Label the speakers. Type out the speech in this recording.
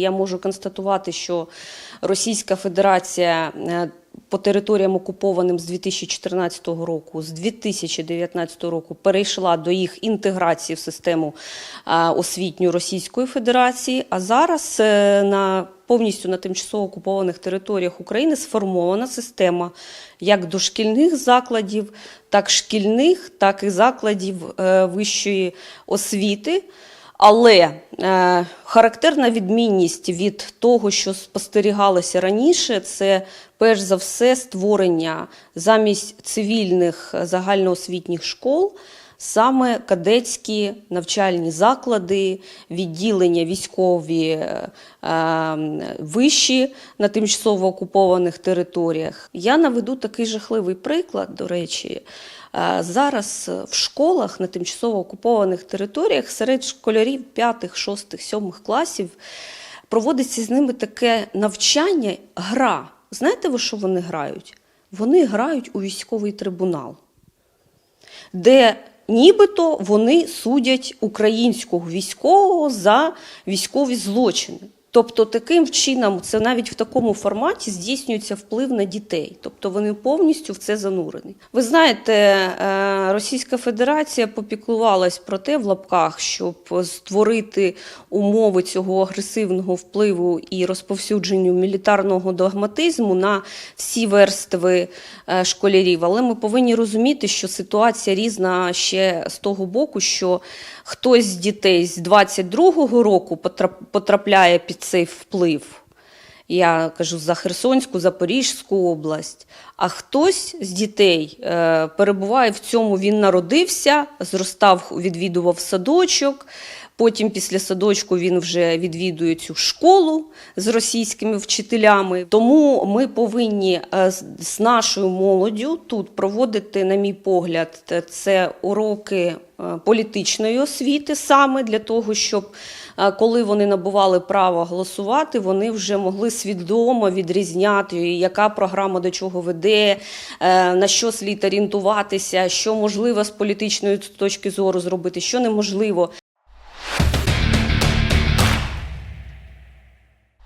Speaker 1: Я можу констатувати, що Російська Федерація е, по територіям окупованим з 2014 року, з 2019 року перейшла до їх інтеграції в систему е, освітню Російської Федерації. А зараз е, на повністю на тимчасово окупованих територіях України сформована система як дошкільних закладів, так шкільних, так і закладів вищої освіти. Але е, характерна відмінність від того, що спостерігалося раніше, це перш за все створення замість цивільних загальноосвітніх школ. Саме кадетські навчальні заклади, відділення військові е, е, вищі на тимчасово окупованих територіях. Я наведу такий жахливий приклад, до речі. Е, Зараз в школах на тимчасово окупованих територіях серед школярів 5, 6, 7 класів проводиться з ними таке навчання, гра. Знаєте, ви що вони грають? Вони грають у військовий трибунал де нібито вони судять українського військового за військові злочини. Тобто таким чином, це навіть в такому форматі здійснюється вплив на дітей, тобто вони повністю в це занурені. Ви знаєте, е, Російська Федерація попіклувалась про те в лапках, щоб створити умови цього агресивного впливу і розповсюдженню мілітарного догматизму на всі верстви е, школярів. Але ми повинні розуміти, що ситуація різна ще з того боку, що хтось з дітей з 22-го року потрапляє під цей вплив. Я кажу за Херсонську, Запорізьку область. А хтось з дітей е, перебуває в цьому. Він народився, зростав, відвідував садочок. Потім після садочку він вже відвідує цю школу з російськими вчителями. Тому ми повинні е, з- нашою молоддю тут проводити, на мій погляд, це уроки е, політичної освіти саме для того, щоб е, коли вони набували право голосувати, вони вже могли свідомо відрізняти, яка програма до чого веде, на що слід орієнтуватися, що можливо з політичної точки зору зробити, що неможливо.